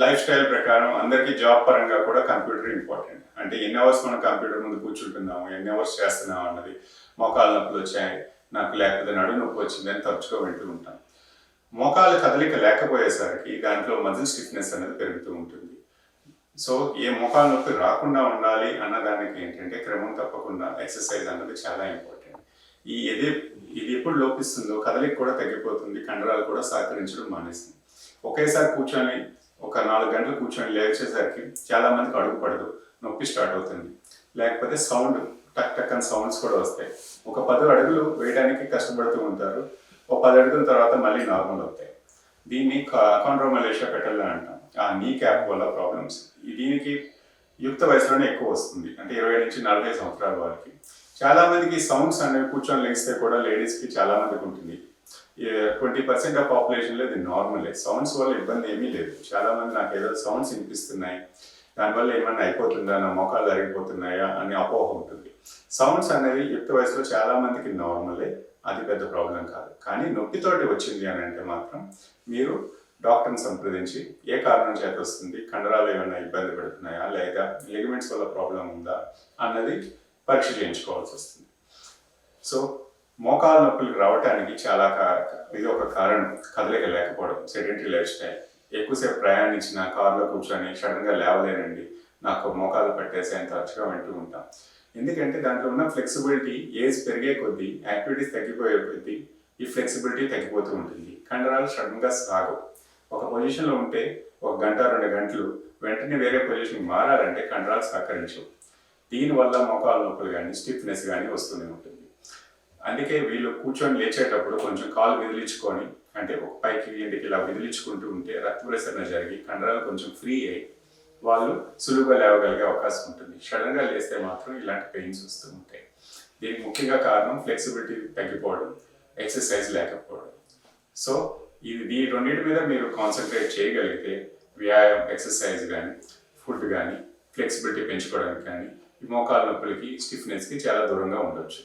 Life style ప్రకారం అందరికీ job పరంగా కూడా కంప్యూటర్ ఇంపార్టెంట్. అంటే ఎన్ని అవర్స్ మనం కంప్యూటర్ ముందు కూర్చుంటున్నాము ఎన్ని అవర్స్ చేస్తున్నాము అన్నది మోకాలు నొప్పులు వచ్చాయి నాకు లేకపోతే నడు నొప్పి వచ్చిందని తరచుగా వింటూ ఉంటాం. మోకాలు కదలిక లేకపోయేసరికి దాంట్లో మజిల్ స్టిఫ్నెస్ అనేది పెరుగుతూ ఉంటుంది. సో ఏ మోకాలు నొప్పి రాకుండా ఉండాలి అన్న దానికి ఏంటంటే క్రమం తప్పకుండా ఎక్సర్సైజ్ అన్నది చాలా ఇంపార్టెంట్. ఈ ఇది ఇది ఎప్పుడు లోపిస్తుందో కదలిక కూడా తగ్గిపోతుంది కండరాలు కూడా సహకరించడం మానేస్తుంది. ఒకేసారి కూర్చొని ఒక నాలుగు గంటలు కూర్చొని లేచేసరికి చాలా మందికి అడుగు పడదు నొప్పి స్టార్ట్ అవుతుంది. లేకపోతే సౌండ్ టక్ టక్ అని సౌండ్స్ కూడా వస్తాయి. ఒక పది అడుగులు వేయడానికి కష్టపడుతూ ఉంటారు. ఒక పది అడుగుల తర్వాత మళ్ళీ నార్మల్ అవుతాయి. దీన్ని కాండ్రోమలేషియా పెట్టాలని అంటాం. ఆ నీ క్యాప్ వల్ల ప్రాబ్లమ్స్. దీనికి యుక్త వయసులోనే ఎక్కువ వస్తుంది. అంటే ఇరవై నుంచి నలభై సంవత్సరాల వారికి. చాలా మందికి సౌండ్స్ అనేవి కూర్చొని లేస్తే కూడా లేడీస్కి చాలా మందికి ఉంటుంది. ట్వంటీ పర్సెంట్ ఆఫ్ పాపులేషన్లో ఇది నార్మలే. సౌండ్స్ వల్ల ఇబ్బంది ఏమీ లేదు. చాలా మంది నాకు ఏదో సౌండ్స్ వినిపిస్తున్నాయి దానివల్ల ఏమన్నా అయిపోతుందా నా మోకాలు జరిగిపోతున్నాయా అని అపోహ ఉంటుంది. సౌండ్స్ అనేవి యుక్త వయసులో చాలా మందికి నార్మలే అది పెద్ద ప్రాబ్లం కాదు. కానీ నొప్పితోటి వచ్చింది అని అంటే మాత్రం మీరు డాక్టర్ని సంప్రదించి ఏ కారణం చేత వస్తుంది కండరాలు ఏమైనా ఇబ్బంది పెడుతున్నాయా లేదా లిగమెంట్స్ వల్ల ప్రాబ్లం ఉందా అన్నది పరీక్ష చేయించుకోవాల్సి వస్తుంది. సో మోకాలు నొప్పులు రావడానికి చాలా కా- ఇది ఒక కారణం. కదలిక లేకపోవడం సెడెంటరీ లైఫ్ స్టైల్. ఎక్కువసేపు ప్రయాణించిన కారులో కూర్చొని సడన్గా లేవలేనండి. నాకు మోకాలు పట్టేసేంత తరచుగా వింటూ ఉంటాం. ఎందుకంటే దాంట్లో ఉన్న ఫ్లెక్సిబిలిటీ ఏజ్ పెరిగే కొద్దీ యాక్టివిటీస్ తగ్గిపోయే కొద్దీ ఈ ఫ్లెక్సిబిలిటీ తగ్గిపోతూ ఉంటుంది. కండరాలు సడన్గా సాగవు. ఒక పొజిషన్లో ఉంటే ఒక గంట రెండు గంటలు వెంటనే వేరే పొజిషన్కి మారాలంటే కండరాలు సహకరించవు. దీనివల్ల మోకాలు నొప్పులు కానీ స్టిఫ్నెస్ కానీ వస్తూనే ఉంటుంది. అందుకే వీళ్ళు కూర్చొని లేచేటప్పుడు కొంచెం కాలు విదిలించుకొని అంటే ఒక పైకి ఇంటికి ఇలా విదిలించుకుంటూ ఉంటే రక్త ప్రసరణ జరిగి కండరాలు కొంచెం ఫ్రీ అయ్యి వాళ్ళు సులువుగా లేవగలిగే అవకాశం ఉంటుంది. సడన్గా లేస్తే మాత్రం ఇలాంటి పెయిన్స్ వస్తూ ఉంటాయి. దీనికి ముఖ్యంగా కారణం ఫ్లెక్సిబిలిటీ తగ్గిపోవడం ఎక్సర్సైజ్ లేకపోవడం. సో ఇది దీని రెండింటి మీద మీరు కాన్సన్ట్రేట్ చేయగలిగితే వ్యాయామం ఎక్సర్సైజ్ కానీ ఫుడ్ కానీ ఫ్లెక్సిబిలిటీ పెంచుకోవడానికి కానీ ఈ మోకాలు నొప్పులకి స్టిఫ్నెస్కి చాలా దూరంగా ఉండొచ్చు.